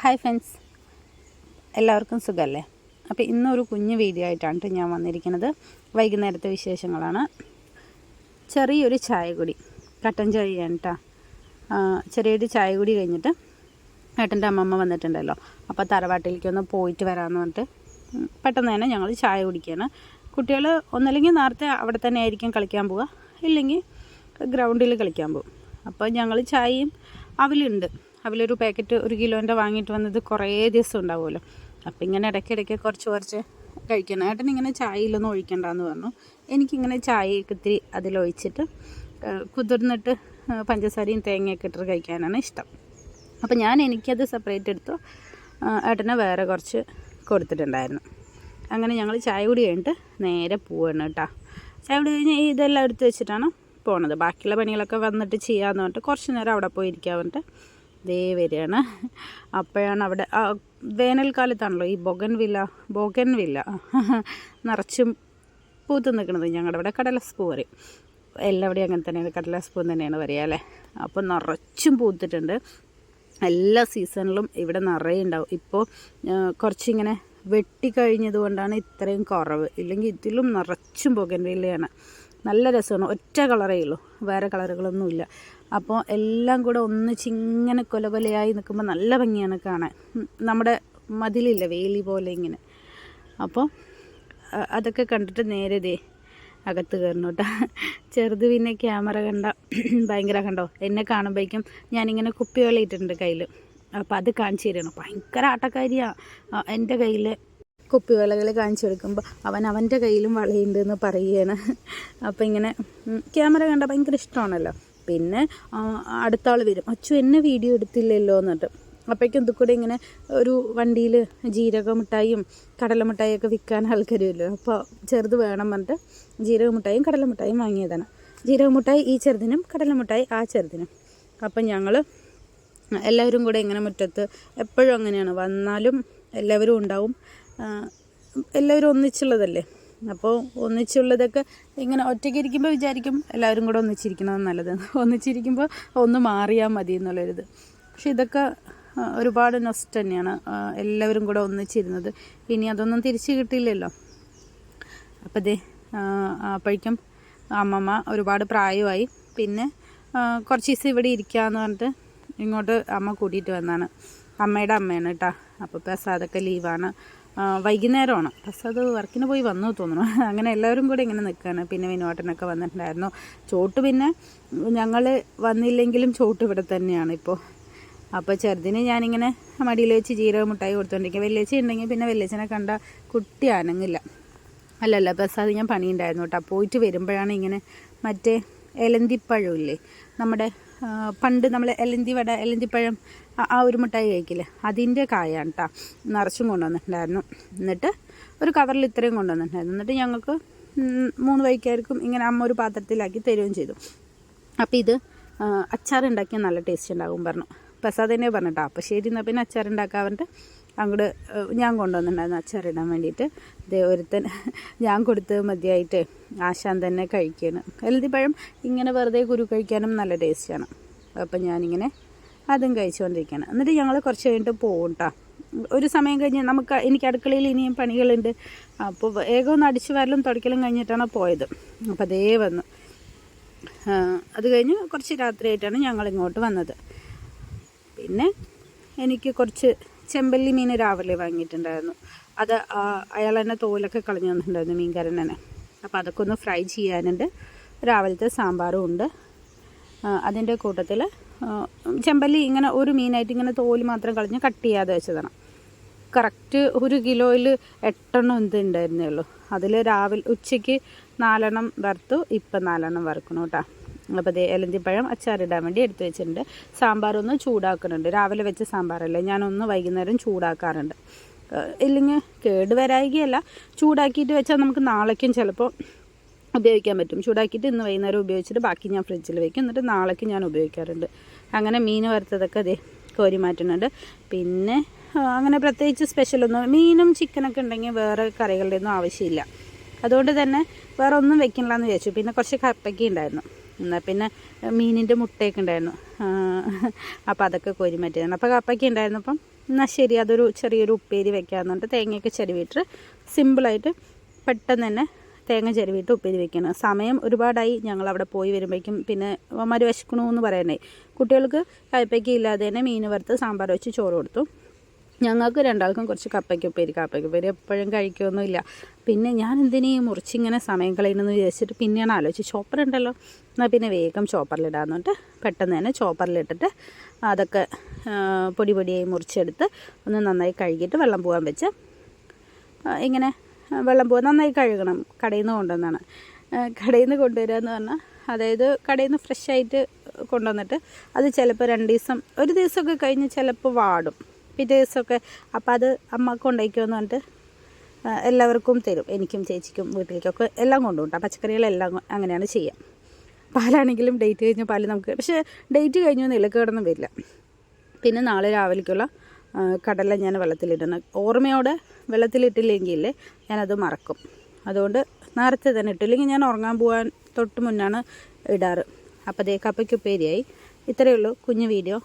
Hi friends എല്ലാവർക്കും സുഖമല്ലേ അപ്പോൾ ഇന്നൊരു കുഞ്ഞു വീഡിയോ ആയിട്ടാണ് ട്ടോ ഞാൻ വന്നിരിക്കുന്നത്. വൈകുന്നേരത്തെ വിശേഷങ്ങളാണ്. ചെറിയൊരു ചായ കുടി കട്ടൻ ചായയാണ് കേട്ടോ ചെറിയൊരു ചായ കുടി കഴിഞ്ഞിട്ട് ഏട്ടന്റെ അമ്മമ്മ വന്നിട്ടുണ്ടല്ലോ. അപ്പോൾ തറവാട്ടിലേക്ക് ഒന്ന് പോയിട്ട് വരാമെന്ന് പറഞ്ഞിട്ട് പെട്ടെന്ന് തന്നെ ഞങ്ങൾ ചായ കുടിക്കുകയാണ് കുട്ടികൾ ഒന്നല്ലെങ്കിൽ നേരത്തെ അവിടെ തന്നെ ആയിരിക്കും കളിക്കാൻ പോവുക ഇല്ലെങ്കിൽ ഗ്രൗണ്ടിൽ കളിക്കാൻ പോകും അപ്പോൾ ഞങ്ങൾ ചായയും അവലുണ്ട്. അവലൊരു പാക്കറ്റ് ഒരു കിലോന്റെ വാങ്ങിയിട്ട് വന്നത് കുറേ ദിവസം ഉണ്ടാവുമല്ലോ. അപ്പം ഇങ്ങനെ ഇടയ്ക്കിടയ്ക്ക് കുറച്ച് കുറച്ച് കഴിക്കണം. ഏട്ടൻ ഇങ്ങനെ ചായയിലൊന്നും ഒഴിക്കണ്ടെന്ന് പറഞ്ഞു. എനിക്കിങ്ങനെ ചായയൊക്കെ ഇത്തിരി അതിലൊഴിച്ചിട്ട് കുതിർന്നിട്ട് പഞ്ചസാരയും തേങ്ങയൊക്കെ ഇട്ടിട്ട് കഴിക്കാനാണ് ഇഷ്ടം. അപ്പോൾ ഞാൻ എനിക്കത് സെപ്പറേറ്റ് എടുത്തു. ഏട്ടനെ വേറെ കുറച്ച് കൊടുത്തിട്ടുണ്ടായിരുന്നു. അങ്ങനെ ഞങ്ങൾ ചായ കൂടി കഴിഞ്ഞിട്ട് നേരെ പോവാണ് കേട്ടോ. ചായ കൂടി കഴിഞ്ഞ് ഇതെല്ലാം എടുത്ത് വെച്ചിട്ടാണ് പോണത്. ബാക്കിയുള്ള പണികളൊക്കെ വന്നിട്ട് ചെയ്യാമെന്ന് പറഞ്ഞിട്ട് കുറച്ച് നേരം അവിടെ പോയി ഇരിക്കാൻ പറഞ്ഞിട്ട് ദേ വരികയാണ്. അപ്പോഴാണ് അവിടെ വേനൽക്കാലത്താണല്ലോ ഈ ബൊഗൻ വില്ല ബൊഗൻ വില്ല നിറച്ചും പൂത്ത് നിൽക്കുന്നത്. ഞങ്ങളുടെ ഇവിടെ കടലസ് പൂ പറയും. എല്ലാവിടെയും അങ്ങനെ തന്നെയാണ് കടലാസ് പൂ തന്നെയാണ് പറയുക അല്ലേ? അപ്പോൾ നിറച്ചും പൂത്തിട്ടുണ്ട്. എല്ലാ സീസണിലും ഇവിടെ നിറയെ ഉണ്ടാവും. ഇപ്പോൾ കുറച്ചിങ്ങനെ വെട്ടിക്കഴിഞ്ഞത് കൊണ്ടാണ് ഇത്രയും കുറവ്. ഇല്ലെങ്കിൽ ഇതിലും നിറച്ചും ബൊഗൻവില്ലയാണ് നല്ല രസമാണ്. ഒറ്റ കളറേ ഉള്ളൂ. വേറെ കളറുകളൊന്നുമില്ല. അപ്പോൾ എല്ലാം കൂടെ ഒന്നിച്ചിങ്ങനെ കൊല കൊലയായി നിൽക്കുമ്പോൾ നല്ല ഭംഗിയാണ് കാണാൻ. നമ്മുടെ മതിലില്ല വേലി പോലെ ഇങ്ങനെ. അപ്പോൾ അതൊക്കെ കണ്ടിട്ട് നേരെ ദേ അകത്ത് കയറണം കേട്ടോ ചെറുത് പിന്നെ ക്യാമറ കണ്ട ഭയങ്കര കണ്ടോ? എന്നെ കാണുമ്പോഴേക്കും ഞാനിങ്ങനെ കുപ്പിവെള്ളം ഇട്ടിട്ടുണ്ട് കയ്യിൽ അപ്പോൾ അത് കാണിച്ചു തരണം. ഭയങ്കര ആട്ടക്കാരിയാണ് എന്റെ കയ്യിൽ കുപ്പിവെള്ളകൾ കാണിച്ചു കൊടുക്കുമ്പോൾ അവൻ അവന്റെ കയ്യിലും വളയുണ്ടെന്ന് പറയുകയാണ്. അപ്പോൾ ഇങ്ങനെ ക്യാമറ കണ്ട ഭയങ്കര ഇഷ്ടമാണല്ലോ. പിന്നെ അടുത്ത ആൾ വരും. അച്ചു എന്നെ വീഡിയോ എടുത്തില്ലല്ലോ എന്നിട്ട്. അപ്പോഴേക്കും ഇത് ഇങ്ങനെ ഒരു വണ്ടിയിൽ ജീരക മിഠായിയും കടല മിഠായിയൊക്കെ വിൽക്കാൻ ആൾക്കാർ വരുമല്ലോ അപ്പോൾ ചെറുത് വേണം പറഞ്ഞിട്ട് ജീരക മിഠായിയും കടല മിഠായും വാങ്ങിയതാണ്. ജീരക മിഠായി ഈ ചെറുതിനും കടല മിഠായി ആ ചെറുതിനും. അപ്പം ഞങ്ങൾ എല്ലാവരും കൂടെ ഇങ്ങനെ മുറ്റത്ത് എപ്പോഴും അങ്ങനെയാണ്. വന്നാലും എല്ലാവരും ഉണ്ടാവും. എല്ലാവരും ഒന്നിച്ചുള്ളതല്ലേ? അപ്പോൾ ഒന്നിച്ചുള്ളതൊക്കെ ഇങ്ങനെ ഒറ്റയ്ക്ക് ഇരിക്കുമ്പോൾ വിചാരിക്കും എല്ലാവരും കൂടെ ഒന്നിച്ചിരിക്കുന്നത് നല്ലത്. ഒന്നിച്ചിരിക്കുമ്പോൾ ഒന്ന് മാറിയാൽ മതി എന്നുള്ളൊരിത്. പക്ഷെ ഇതൊക്കെ ഒരുപാട് നൊസ്റ്റ് തന്നെയാണ് എല്ലാവരും കൂടെ ഒന്നിച്ചിരുന്നത്. ഇനി അതൊന്നും തിരിച്ചു കിട്ടിയില്ലല്ലോ അപ്പം ദേ അപ്പോഴേക്കും അമ്മമ്മ ഒരുപാട് പ്രായമായി. പിന്നെ കുറച്ച് ദിവസം ഇവിടെ ഇരിക്കാമെന്ന് പറഞ്ഞിട്ട് ഇങ്ങോട്ട് അമ്മ കൂട്ടിയിട്ട് വന്നാണ്. അമ്മയുടെ അമ്മയാണ് കേട്ടോ. അപ്പോൾ പ്രസാദൊക്കെ ലീവാണ് വൈകുന്നേരമാണ്. അത് വർക്കിന് പോയി വന്നു തോന്നുന്നു. അങ്ങനെ എല്ലാവരും കൂടെ ഇങ്ങനെ നിൽക്കുകയാണ് പിന്നെ വിനോട്ടനൊക്കെ വന്നിട്ടുണ്ടായിരുന്നു. ചോട്ട് പിന്നെ ഞങ്ങൾ വന്നില്ലെങ്കിലും ചോട്ട് ഇവിടെ തന്നെയാണ് ഇപ്പോൾ അപ്പോൾ ചെറുതിന് ഞാനിങ്ങനെ മടിയിൽ വെച്ച് ജീരക മുട്ടായി കൊടുത്തോണ്ടിരിക്കുക വെല്ലേച്ച ഉണ്ടെങ്കിൽ പിന്നെ വെല്ലേച്ചനെ കണ്ട കുട്ടി അനങ്ങില്ല. അല്ലല്ല പ്രസാദ് ഞാൻ പണിയുണ്ടായിരുന്നു കേട്ടോ. പോയിട്ട് വരുമ്പോഴാണ് ഇങ്ങനെ മറ്റേ എലന്തിപ്പഴമില്ലേ നമ്മുടെ പണ്ട് നമ്മൾ എലന്തി വട എലന്തിപ്പഴം ആ- ഒരു മിഠായി കഴിക്കില്ലേ? അതിന്റെ കായാണ് കേട്ടോ നിറച്ചും കൊണ്ടുവന്നിട്ടുണ്ടായിരുന്നു. എന്നിട്ട് ഒരു കവറിൽ ഇത്രയും കൊണ്ടുവന്നിട്ടുണ്ടായിരുന്നു. എന്നിട്ട് ഞങ്ങൾക്ക് മൂന്ന് വൈക്കാർക്കും ഇങ്ങനെ അമ്മ ഒരു പാത്രത്തിലാക്കി തരുകയും ചെയ്തു. അപ്പോൾ ഇത് അച്ചാർ അച്ചാറുണ്ടാക്കിയാൽ നല്ല ടേസ്റ്റ് ഉണ്ടാകും പറഞ്ഞു. പ്രസാദ് തന്നെ പറഞ്ഞിട്ടോ. അപ്പോൾ ശരി എന്നാൽ പിന്നെ അച്ചാർ ഉണ്ടാക്കാൻ പറഞ്ഞിട്ട് അങ്ങോട്ട് ഞാൻ കൊണ്ടുവന്നിട്ടുണ്ടായിരുന്നു അച്ചാറിടാൻ വേണ്ടിയിട്ട്. ദേ ഒരുത്തൻ ഞാൻ കൊടുത്ത് മതിയായിട്ട് ആശാൻ തന്നെ കഴിക്കുകയാണ് എഴുതിപ്പഴം ഇങ്ങനെ വെറുതെ കുരു കഴിക്കാനും നല്ല ടേസ്റ്റാണ്. അപ്പം ഞാനിങ്ങനെ അതും കഴിച്ചുകൊണ്ടിരിക്കുകയാണ്. എന്നിട്ട് ഞങ്ങൾ കുറച്ച് കഴിഞ്ഞിട്ട് പോകും ഒരു സമയം കഴിഞ്ഞ് നമുക്ക് എനിക്ക് അടുക്കളയിൽ ഇനിയും പണികളുണ്ട്. അപ്പോൾ വേഗം ഒന്ന് അടിച്ചു വരലും തുടയ്ക്കലും കഴിഞ്ഞിട്ടാണ് പോയത്. അപ്പോൾ അതേ വന്നു. അത് കഴിഞ്ഞ് കുറച്ച് രാത്രിയായിട്ടാണ് ഞങ്ങൾ ഇങ്ങോട്ട് വന്നത്. പിന്നെ എനിക്ക് കുറച്ച് ചെമ്പല്ലി മീൻ രാവിലെ വാങ്ങിയിട്ടുണ്ടായിരുന്നു. അത് അയാൾ തന്നെ തോലൊക്കെ കളഞ്ഞു തന്നിട്ടുണ്ടായിരുന്നു മീൻകാരൻ അപ്പോൾ അതൊക്കെ ഒന്ന് ഫ്രൈ ചെയ്യാനുണ്ട്. രാവിലത്തെ സാമ്പാറും ഉണ്ട്. അതിന്റെ കൂട്ടത്തിൽ ചെമ്പല്ലി ഇങ്ങനെ ഒരു മീനായിട്ട് ഇങ്ങനെ തോൽ മാത്രം കളഞ്ഞ് കട്ട് ചെയ്യാതെ വെച്ചതാണ്. കറക്റ്റ് ഒരു കിലോയിൽ എട്ടെണ്ണം എന്ത് ഉണ്ടായിരുന്നേ ഉള്ളൂ അതിൽ രാവിലെ ഉച്ചയ്ക്ക് നാലെണ്ണം വറുത്തു ഇപ്പം നാലെണ്ണം വറുക്കണം കേട്ടോ അപ്പോൾ ദേ എലന്തിപ്പഴം അച്ചാറിടാൻ വേണ്ടി എടുത്തു വെച്ചിട്ടുണ്ട്. സാമ്പാർ ഒന്ന് ചൂടാക്കുന്നുണ്ട്. രാവിലെ വെച്ച സാമ്പാറല്ലേ? ഞാനൊന്ന് വൈകുന്നേരം ചൂടാക്കാറുണ്ട്. ഇല്ലെങ്കിൽ കേട് വരായികയല്ല ചൂടാക്കിയിട്ട് വെച്ചാൽ നമുക്ക് നാളേക്കും ചിലപ്പോൾ ഉപയോഗിക്കാൻ പറ്റും. ചൂടാക്കിയിട്ട് ഇന്ന് വൈകുന്നേരം ഉപയോഗിച്ചിട്ട് ബാക്കി ഞാൻ ഫ്രിഡ്ജിൽ വെക്കും. എന്നിട്ട് നാളേക്ക് ഞാൻ ഉപയോഗിക്കാറുണ്ട്. അങ്ങനെ മീൻ വറുത്തതൊക്കെ അതേ കോരി മാറ്റുന്നുണ്ട്. പിന്നെ അങ്ങനെ പ്രത്യേകിച്ച് സ്പെഷ്യലൊന്നും മീനും ചിക്കനൊക്കെ ഉണ്ടെങ്കിൽ വേറെ കറികളുടെ ഒന്നും ആവശ്യമില്ല. അതുകൊണ്ട് തന്നെ വേറെ ഒന്നും വെക്കണില്ലെന്ന് വിചാരിച്ചു. പിന്നെ കുറച്ച് കപ്പയ്ക്ക ഉണ്ടായിരുന്നു. എന്നാൽ പിന്നെ മീനിന്റെ മുട്ടയൊക്കെ ഉണ്ടായിരുന്നു. അപ്പോൾ അതൊക്കെ കോരി മാറ്റിയതാണ്. അപ്പോൾ ഉണ്ടായിരുന്നു. അപ്പം എന്നാൽ ശരി അതൊരു ചെറിയൊരു ഉപ്പേരി വെക്കാമെന്നുണ്ട് തേങ്ങയൊക്കെ ചെരുവിയിട്ട് സിമ്പിളായിട്ട് പെട്ടെന്ന് തന്നെ തേങ്ങ ചെരുവിയിട്ട് ഉപ്പേരി വെക്കണം. സമയം ഒരുപാടായി ഞങ്ങൾ അവിടെ പോയി വരുമ്പോഴേക്കും പിന്നെ അവന്മാർ വിശക്കണമെന്ന് പറയണേ. കുട്ടികൾക്ക് കയ്പയ്ക്ക് ഇല്ലാതെ തന്നെ മീൻ വറുത്ത് സാമ്പാർ വെച്ച് ചോറ് കൊടുത്തു. ഞങ്ങൾക്ക് രണ്ടാൾക്കും കുറച്ച് കപ്പയ്ക്ക് ഉപ്പേരി കപ്പയ്ക്ക് ഉപ്പേരി എപ്പോഴും കഴിക്കുമൊന്നുമില്ല പിന്നെ ഞാൻ എന്തിനീ മുറിച്ചിങ്ങനെ സമയം കളയുന്നെന്ന് വിചാരിച്ചിട്ട് പിന്നെയാണ് ആലോചിച്ച് ചോപ്പർ ഉണ്ടല്ലോ. എന്നാൽ പിന്നെ വേഗം ചോപ്പറിലിടാന്നുണ്ട് പെട്ടെന്ന് തന്നെ ചോപ്പറിലിട്ടിട്ട് അതൊക്കെ പൊടി പൊടിയായി മുറിച്ചെടുത്ത് ഒന്ന് നന്നായി കഴുകിയിട്ട് വെള്ളം പോകാൻ വെച്ച് ഇങ്ങനെ വെള്ളം പോകാൻ നന്നായി കഴുകണം. കടയിൽ നിന്ന് കൊണ്ടുവന്നാണ്. കടയിൽ നിന്ന് കൊണ്ടുവരിക എന്ന് പറഞ്ഞാൽ അതായത് കടയിൽ നിന്ന് ഫ്രഷ് ആയിട്ട് കൊണ്ടുവന്നിട്ട് അത് ചിലപ്പോൾ രണ്ട് ദിവസം ഒരു ദിവസമൊക്കെ കഴിഞ്ഞ് ചിലപ്പോൾ വാടും. പിറ്റേ അപ്പം അത് അമ്മ കൊണ്ടുപോയിക്കുമെന്ന് പറഞ്ഞിട്ട് എല്ലാവർക്കും തരും. എനിക്കും ചേച്ചിക്കും വീട്ടിലേക്കൊക്കെ എല്ലാം കൊണ്ടുപോകും പച്ചക്കറികളെല്ലാം അങ്ങനെയാണ് ചെയ്യുക പാലാണെങ്കിലും ഡേറ്റ് കഴിഞ്ഞ പാൽ നമുക്ക് പക്ഷേ ഡേറ്റ് കഴിഞ്ഞു നിലക്കേടൊന്നും വരില്ല. പിന്നെ നാളെ രാവിലേക്കുള്ള കടല ഞാൻ വെള്ളത്തിലിടണം. ഓർമ്മയോടെ വെള്ളത്തിലിട്ടില്ലെങ്കിൽ ഞാനത് മറക്കും. അതുകൊണ്ട് നേരത്തെ തന്നെ ഇട്ടില്ലെങ്കിൽ ഞാൻ ഉറങ്ങാൻ പോകാൻ തൊട്ട് മുന്നാണ് ഇടാറ്. അപ്പോൾ ഉപ്പേരിയായി. ഇത്രയേ ഉള്ളൂ. കുഞ്ഞു വീഡിയോ.